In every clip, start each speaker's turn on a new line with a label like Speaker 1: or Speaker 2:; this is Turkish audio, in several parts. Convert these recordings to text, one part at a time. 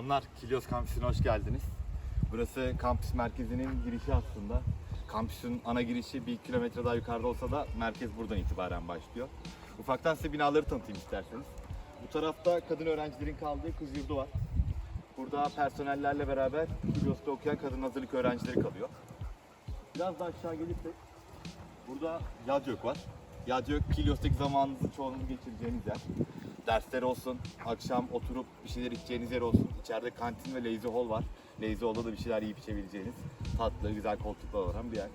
Speaker 1: Selamlar, Kilyos Kampüsü'ne hoş geldiniz. Burası kampüs merkezinin girişi aslında. Kampüsün ana girişi bir kilometre daha yukarıda olsa da merkez buradan itibaren başlıyor. Ufaktan size binaları tanıtayım isterseniz. Bu tarafta kadın öğrencilerin kaldığı kız yurdu var. Burada personellerle beraber Kilyos'ta okuyan kadın hazırlık öğrencileri kalıyor. Biraz daha aşağı gelirsek burada Yadyök var. Yadyök Kilyos'taki zamanınızı çoğunluğunu geçireceğiniz yer. Dersler olsun, akşam oturup bir şeyler içeceğiniz yer olsun. İçeride kantin ve lazy hall var. Lazy hall'da da bir şeyler yiyip içebileceğiniz tatlı, güzel koltuklar olan bir yer.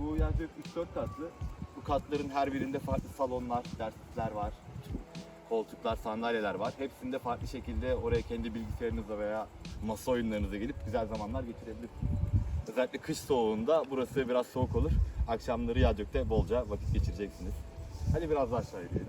Speaker 1: Bu Yadyök 3-4 katlı. Bu katların her birinde farklı salonlar, derslikler var. Koltuklar, sandalyeler var. Hepsinde farklı şekilde oraya kendi bilgisayarınızla veya masa oyunlarınıza gelip güzel zamanlar geçirebilirsiniz. Özellikle kış soğuğunda burası biraz soğuk olur. Akşamları Yadyök'te bolca vakit geçireceksiniz. Hadi biraz daha aşağı gidelim.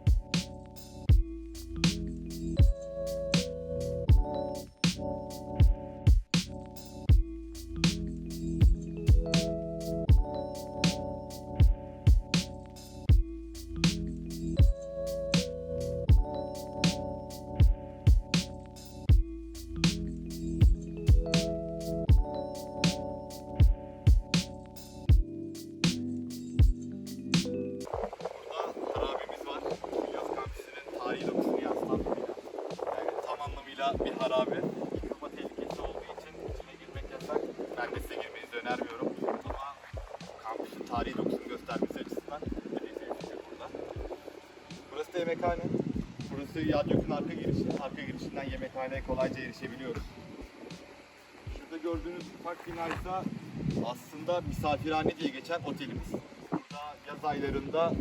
Speaker 1: Harabe. Yıkılma tehlikesi olduğu için içine girmek yasak. Ben de size girmenizi önermiyorum. Ama kampüsün tarihi dokusunu göstermesi açısından fikir burada. Burası da yemekhane. Burası Yadyok'un arka girişi. Arka girişinden yemekhaneye kolayca erişebiliyoruz. Şurada gördüğünüz ufak bina ise aslında misafirhane diye geçen otelimiz. Burada yaz aylarında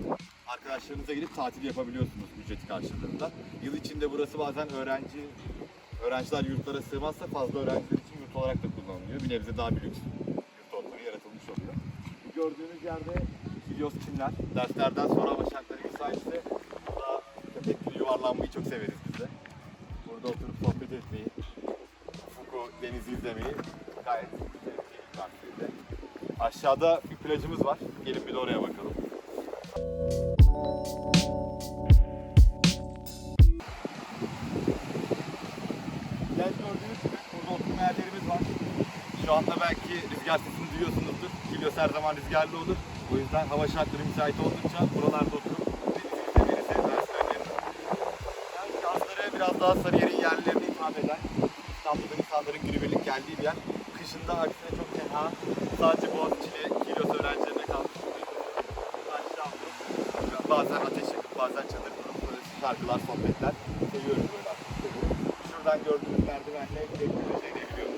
Speaker 1: arkadaşlarınıza gidip tatil yapabiliyorsunuz ücreti karşılığında. Yıl içinde burası bazen öğrenci öğrenciler yurtlara sığmazsa fazla öğrenciler için yurt olarak da kullanılıyor. Bir nebze daha bir lüks yurt ortamı yaratılmış oluyor. Gördüğünüz yerde Kilyos Çimler. Derslerden sonra hava şartları müsaitse burada köpek gibi yuvarlanmayı çok severiz biz de. Burada oturup sohbet etmeyi, Fuku denizi izlemeyi gayet zevkli bir. Aşağıda bir plajımız var. Gelin bir de oraya bakalım. Plaj Şu anda belki rüzgar sesini duyuyorsunuzdur. Kilyos her zaman rüzgarlı olur. O yüzden hava şartları müsait oldukça buralarda oturup denizi izlemenizi ben söyleyeyim. Yani biraz daha Sarıyer'in yerlerini hitap eden, İstanbul'da insanların günübirlik geldiği bir yer. Kışında aksine çok tenha, sadece Boğaziçi'li Kilyos öğrencilerine kalmış bir aşağıda. Bazen ateş yakıp bazen çadır kurup böyle şarkılar, sohbetler seviyoruz böyle. Şuradan gördüğünüz merdivenle direkt plaja inebiliyoruz.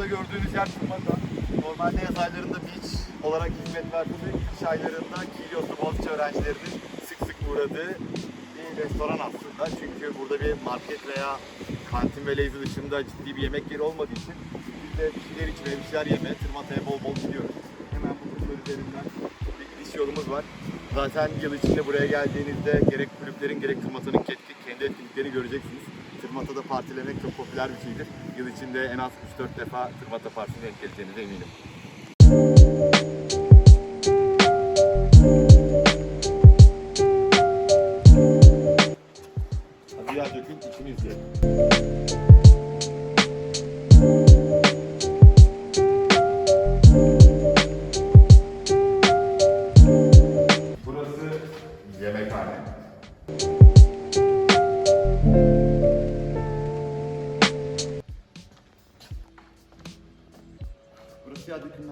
Speaker 1: Burada gördüğünüz yer Tırmaka. Normalde yaz aylarında beach olarak hizmet verdiği ve kış aylarında Kilyoslu Boğaziçi öğrencilerinin sık sık uğradığı bir restoran aslında. Çünkü burada bir market veya kantin ve lazy dışında ciddi bir yemek yeri olmadığı için biz de bir şeyler içmeye, bir şeyler yemeye Tırmata'ya bol bol gidiyoruz. Hemen bu kırklar üzerinden bir gidiş yolumuz var. Zaten yıl içinde buraya geldiğinizde gerek kulüplerin gerek Tırmata'nın kendi etkinliklerini göreceksiniz. Tırmata'da partilemek çok popüler bir şeydir. Yıl içinde en az 3-4 defa Tırmata Partisi'ne denk geleceğinize eminim.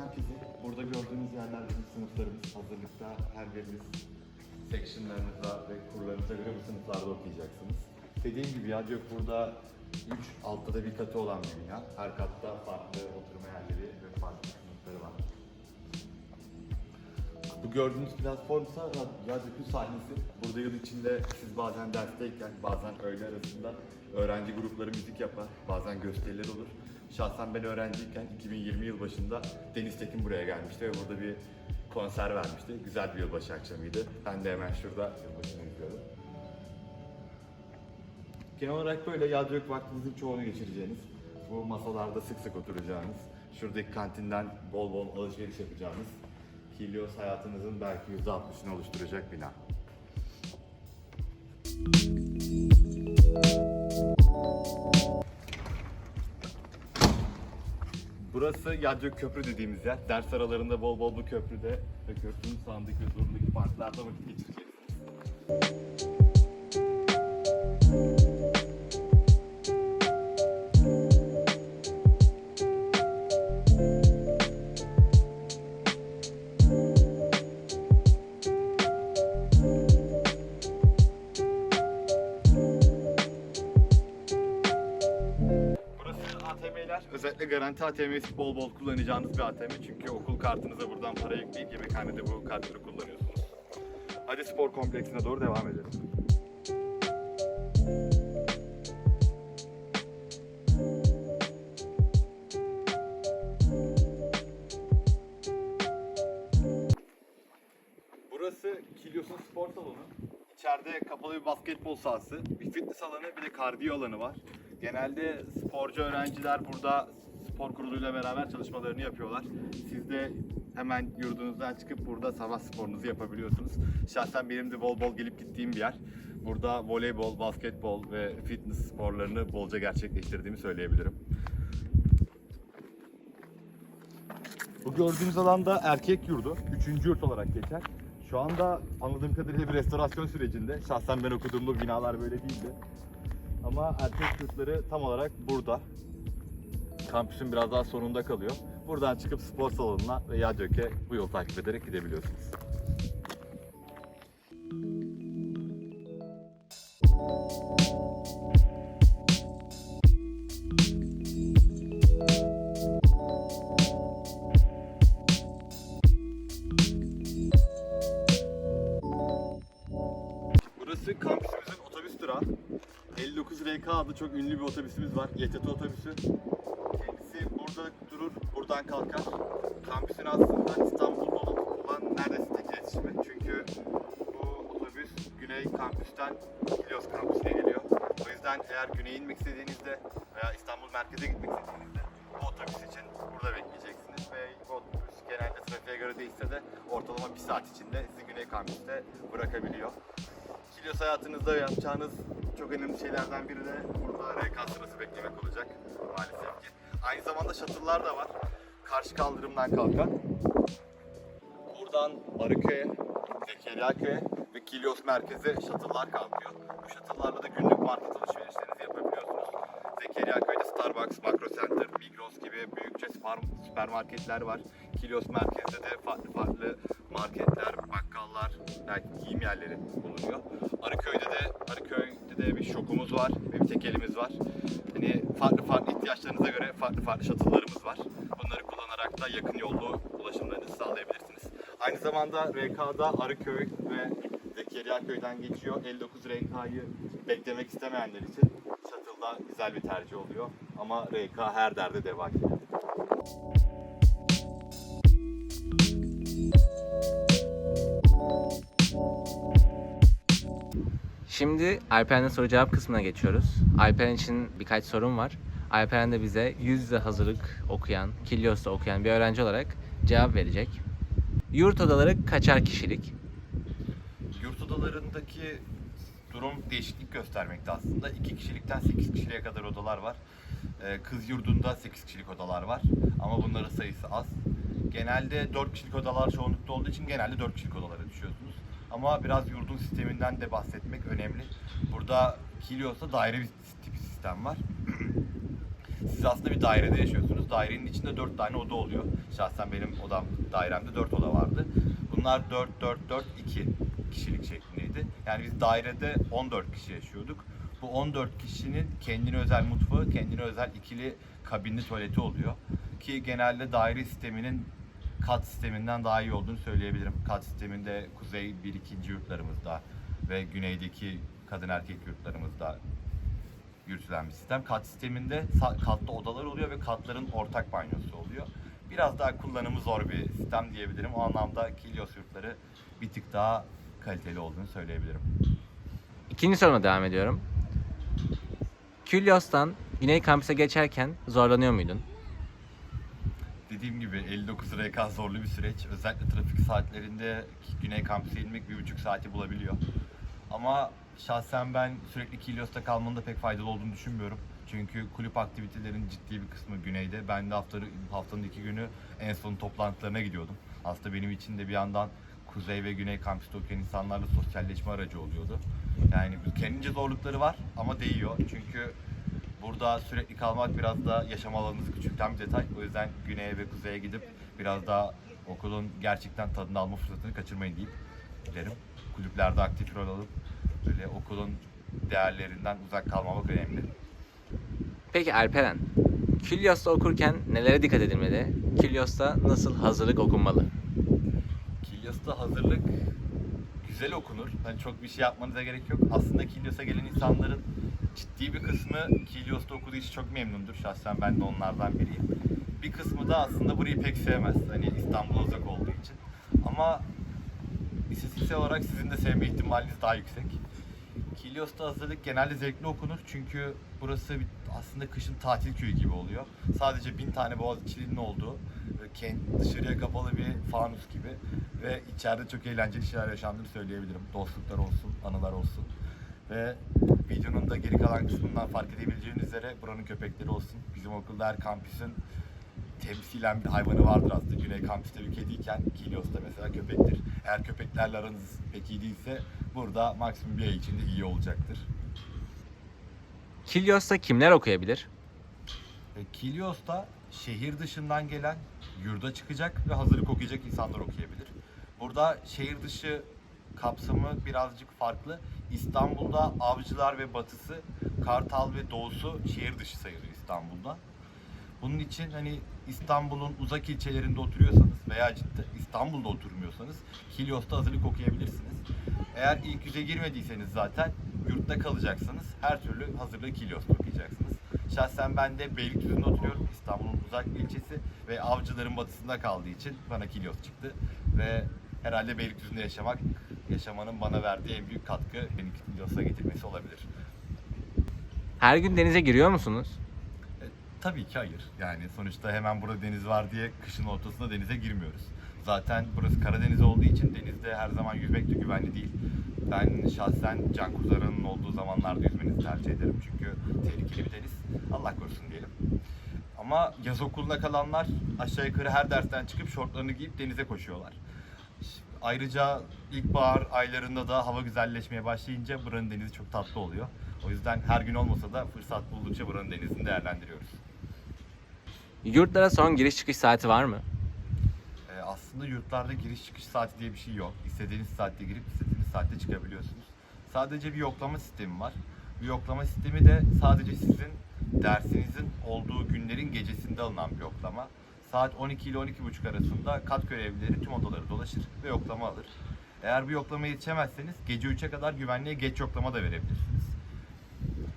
Speaker 1: Merkezi. Burada gördüğünüz yerler bizim sınıflarımız. Hazırlıkta her biriniz sectionlarınıza ve kurlarınıza göre bu sınıflarda okuyacaksınız. Dediğim gibi Yadük burada 3 altta da bir katı olan bir bina. Her katta farklı oturma yerleri ve farklı sınıfları var. Bu gördüğünüz platform ise Yadük'ün sahnesi. Burada yıl içinde siz bazen dersteyken, bazen öğle arasında öğrenci grupları müzik yapar, bazen gösteriler olur. Şahsen ben öğrenciyken 2020 yıl başında Deniz Tekin buraya gelmişti ve burada bir konser vermişti. Güzel bir yılbaşı akşamıydı. Ben de hemen şurada yılbaşını izliyorum. Genel olarak böyle yaz yok vaktinizin çoğunu geçireceğiniz, bu masalarda sık sık oturacağınız, şuradaki kantinden bol bol alışveriş yapacağınız, Helios hayatınızın belki %60'ını oluşturacak bina. Burası Yadgök Köprü dediğimiz yer. Ders aralarında bol bol bu köprüde ve köprünün sağındaki ve solundaki parklarda vakit geçireceksiniz. Özellikle garanti ATM'si bol bol kullanacağınız bir ATM. Çünkü okul kartınıza buradan para yükleyip yemekhanede bu kartları kullanıyorsunuz. Hadi spor kompleksine doğru devam edelim. Burası Kilios'un spor salonu. İçeride kapalı bir basketbol sahası, bir fitness alanı, bir de kardiyo alanı var. Genelde sporcu öğrenciler burada spor kuruluyla beraber çalışmalarını yapıyorlar. Siz de hemen yurdunuzdan çıkıp burada sabah sporunuzu yapabiliyorsunuz. Şahsen benim de bol bol gelip gittiğim bir yer. Burada voleybol, basketbol ve fitness sporlarını bolca gerçekleştirdiğimi söyleyebilirim. Bu gördüğünüz alanda erkek yurdu. Üçüncü yurt olarak geçer. Şu anda anladığım kadarıyla bir restorasyon sürecinde. Şahsen ben okuduğumda binalar böyle değildi. Ama erkek yurtları tam olarak burada. Kampüsün biraz daha sonunda kalıyor. Buradan çıkıp spor salonuna ve Yadök'e bu yolu takip ederek gidebiliyorsunuz. Çok ünlü bir otobüsümüz var. YTT otobüsü. Kendisi burada durur, buradan kalkar. Kampüsün aslında İstanbul'da olan neredeyse tek iletişimi. Çünkü bu otobüs Güney kampüsten Helios kampüsüne geliyor. O yüzden eğer güneye inmek istediğinizde veya İstanbul merkeze gitmek istediğinizde bu otobüs için burada bekleyeceksiniz. Ve bu otobüs genelde trafiğe göre değişse de ortalama bir saat içinde sizi Güney kampüste bırakabiliyor. Kilios hayatınızda yapacağınız çok önemli şeylerden biri de burada RK sırası beklemek olacak maalesef ki. Aynı zamanda shuttle'lar da var. Karşı kaldırımdan kalkan. Buradan Arıköy'e, Zekeriyaköy'e ve Kilios merkeze shuttle'lar kalkıyor. Bu shuttle'larla da günlük market alışverişlerinizi yapabiliyorsunuz. Zekeriyaköy'de Starbucks, Makro Center, Migros gibi büyükçe süper- süpermarketler var. Kilios merkezde de farklı farklı marketler, bakkallar, belki giyim yerleri bulunuyor. Arıköy'de de Arıköy'de de bir şokumuz var bir tekelimiz var. Hani farklı farklı ihtiyaçlarınıza göre farklı farklı shuttle'larımız var. Bunları kullanarak da yakın yollu ulaşımlarınızı sağlayabilirsiniz. Aynı zamanda RK'da Arıköy ve Zekeriya Köy'den geçiyor. 59 RK'yı beklemek istemeyenler için shuttle'da güzel bir tercih oluyor. Ama RK her derde deva gibi.
Speaker 2: Şimdi Alperen'in soru cevap kısmına geçiyoruz. Alperen için birkaç sorum var. Alperen de bize yüz yüze hazırlık okuyan, Kilios'ta okuyan bir öğrenci olarak cevap verecek. Yurt odaları kaçar kişilik?
Speaker 1: Yurt odalarındaki durum değişiklik göstermekte aslında. 2 kişilikten 8 kişiliğe kadar odalar var. Ee, Kız yurdunda 8 kişilik odalar var ama bunların sayısı az. Genelde 4 kişilik odalar çoğunlukta olduğu için genelde 4 kişilik odalara düşüyorsunuz. Ama biraz yurdun sisteminden de bahsetmek önemli. Burada Kilios'ta daire bir tip sistem var. Siz aslında bir dairede yaşıyorsunuz. Dairenin içinde 4 tane oda oluyor. Şahsen benim odam, dairemde 4 oda vardı. Bunlar 4, 4, 4, 2 kişilik şeklindeydi. Yani biz dairede 14 kişi yaşıyorduk. Bu 14 kişinin kendine özel mutfağı, kendine özel ikili kabinli tuvaleti oluyor. Ki genelde daire sisteminin kat sisteminden daha iyi olduğunu söyleyebilirim. Kat sisteminde kuzey 1 2. yurtlarımızda ve güneydeki kadın erkek yurtlarımızda yürütülen bir sistem. Kat sisteminde katlı odalar oluyor ve katların ortak banyosu oluyor. Biraz daha kullanımı zor bir sistem diyebilirim. O anlamda Kilios yurtları bir tık daha kaliteli olduğunu söyleyebilirim.
Speaker 2: İkinci soruma devam ediyorum. Külyos'tan Güney Kampüs'e geçerken zorlanıyor muydun?
Speaker 1: Dediğim gibi 59 RK zorlu bir süreç. Özellikle trafik saatlerinde Güney Kampüs'e inmek bir buçuk saati bulabiliyor. Ama şahsen ben sürekli Kilios'ta kalmanın da pek faydalı olduğunu düşünmüyorum. Çünkü kulüp aktivitelerinin ciddi bir kısmı güneyde. Ben de haftanın, haftanın iki günü en son toplantılarına gidiyordum. Aslında benim için de bir yandan kuzey ve güney kampüste okuyan insanlarla sosyalleşme aracı oluyordu. Yani kendince zorlukları var ama değiyor. Çünkü Burada sürekli kalmak biraz da yaşam alanınızı küçülten bir detay. O yüzden güneye ve kuzeye gidip biraz daha okulun gerçekten tadını alma fırsatını kaçırmayın deyip giderim. Kulüplerde aktif rol alıp böyle okulun değerlerinden uzak kalmamak önemli.
Speaker 2: Peki Alperen, Külyos'ta okurken nelere dikkat edilmeli? Külyos'ta nasıl hazırlık okunmalı?
Speaker 1: Kilyos'ta hazırlık güzel okunur. Hani çok bir şey yapmanıza gerek yok. Aslında Kilyos'a gelen insanların ciddi bir kısmı Kilyos'ta okuduğu için çok memnundur. Şahsen ben de onlardan biriyim. Bir kısmı da aslında burayı pek sevmez. Hani İstanbul'a uzak olduğu için. Ama istatistiksel olarak sizin de sevme ihtimaliniz daha yüksek. Kilyos'ta hazırlık genelde zevkli okunur çünkü burası bir- aslında kışın tatil köyü gibi oluyor. Sadece bin tane Boğaziçi'linin olduğu, ve kent dışarıya kapalı bir fanus gibi ve içeride çok eğlenceli şeyler yaşandığını söyleyebilirim. Dostluklar olsun, anılar olsun. Ve videonun da geri kalan kısmından fark edebileceğiniz üzere buranın köpekleri olsun. Bizim okulda her kampüsün temsilen bir hayvanı vardır aslında. Güney kampüste bir kediyken Kilyos'ta mesela köpektir. Eğer köpeklerle aranız pek iyi değilse burada maksimum bir ay içinde iyi olacaktır.
Speaker 2: Kilyos'ta kimler okuyabilir?
Speaker 1: E, Kilyos'ta şehir dışından gelen, yurda çıkacak ve hazırlık okuyacak insanlar okuyabilir. Burada şehir dışı kapsamı birazcık farklı. İstanbul'da avcılar ve batısı, Kartal ve doğusu şehir dışı sayılıyor İstanbul'da. Bunun için hani İstanbul'un uzak ilçelerinde oturuyorsanız veya ciddi İstanbul'da oturmuyorsanız Kilyos'ta hazırlık okuyabilirsiniz. Eğer ilk yüze girmediyseniz zaten yurtta kalacaksanız her türlü hazırlığı Kilyos'ta okuyacaksınız. Şahsen ben de Beylikdüzü'nde oturuyorum. İstanbul'un uzak ilçesi ve avcıların batısında kaldığı için bana Kilyos çıktı. Ve herhalde Beylikdüzü'nde yaşamak, yaşamanın bana verdiği en büyük katkı beni Kilyos'a getirmesi olabilir.
Speaker 2: Her gün denize giriyor musunuz?
Speaker 1: E, tabii ki hayır. Yani sonuçta hemen burada deniz var diye kışın ortasında denize girmiyoruz. Zaten burası Karadeniz olduğu için denizde her zaman yüzmek de güvenli değil. Ben şahsen can kurtaranın olduğu zamanlarda yüzmenizi tercih ederim. Çünkü tehlikeli bir deniz. Allah korusun diyelim. Ama yaz okuluna kalanlar aşağı yukarı her dersten çıkıp şortlarını giyip denize koşuyorlar. Ayrıca ilkbahar aylarında da hava güzelleşmeye başlayınca buranın denizi çok tatlı oluyor. O yüzden her gün olmasa da fırsat buldukça buranın denizini değerlendiriyoruz.
Speaker 2: Yurtlara son giriş çıkış saati var mı?
Speaker 1: Ee, aslında yurtlarda giriş çıkış saati diye bir şey yok. İstediğiniz saatte girip istediğiniz saatte çıkabiliyorsunuz. Sadece bir yoklama sistemi var. Bu yoklama sistemi de sadece sizin dersinizin olduğu günlerin gecesinde alınan bir yoklama. Saat 12 ile 12.30 arasında kat görevlileri tüm odaları dolaşır ve yoklama alır. Eğer bu yoklamaya yetişemezseniz gece 3'e kadar güvenliğe geç yoklama da verebilirsiniz.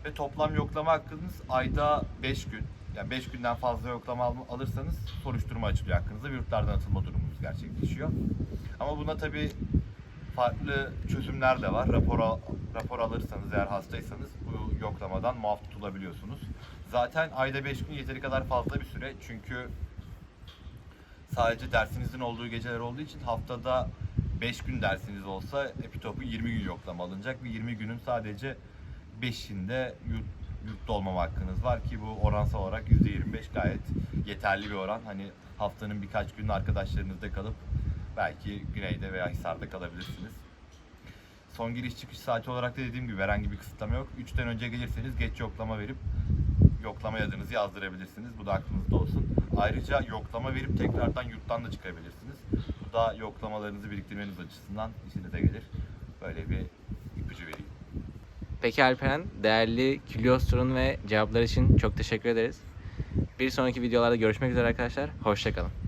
Speaker 1: Ve toplam yoklama hakkınız ayda 5 gün. Yani 5 günden fazla yoklama al- alırsanız soruşturma açılıyor hakkınızda ve yurtlardan atılma durumunuz gerçekleşiyor. Ama buna tabi farklı çözümler de var. Rapor, rapor alırsanız eğer hastaysanız bu yoklamadan muaf tutulabiliyorsunuz. Zaten ayda 5 gün yeteri kadar fazla bir süre. Çünkü sadece dersinizin olduğu geceler olduğu için haftada 5 gün dersiniz olsa epitopu 20 gün yoklama alınacak ve 20 günün sadece 5'inde yurt, yurtta olmama hakkınız var ki bu oransal olarak %25 gayet yeterli bir oran. Hani haftanın birkaç gün arkadaşlarınızda kalıp belki güneyde veya Hisar'da kalabilirsiniz. Son giriş çıkış saati olarak da dediğim gibi herhangi bir kısıtlama yok. 3'ten önce gelirseniz geç yoklama verip yoklama adınızı yazdırabilirsiniz. Bu da aklınızda olsun. Ayrıca yoklama verip tekrardan yurttan da çıkabilirsiniz. Bu da yoklamalarınızı biriktirmeniz açısından işinize gelir. Böyle bir ipucu vereyim.
Speaker 2: Peki Alperen, değerli Külyos turun ve cevaplar için çok teşekkür ederiz. Bir sonraki videolarda görüşmek üzere arkadaşlar. Hoşçakalın.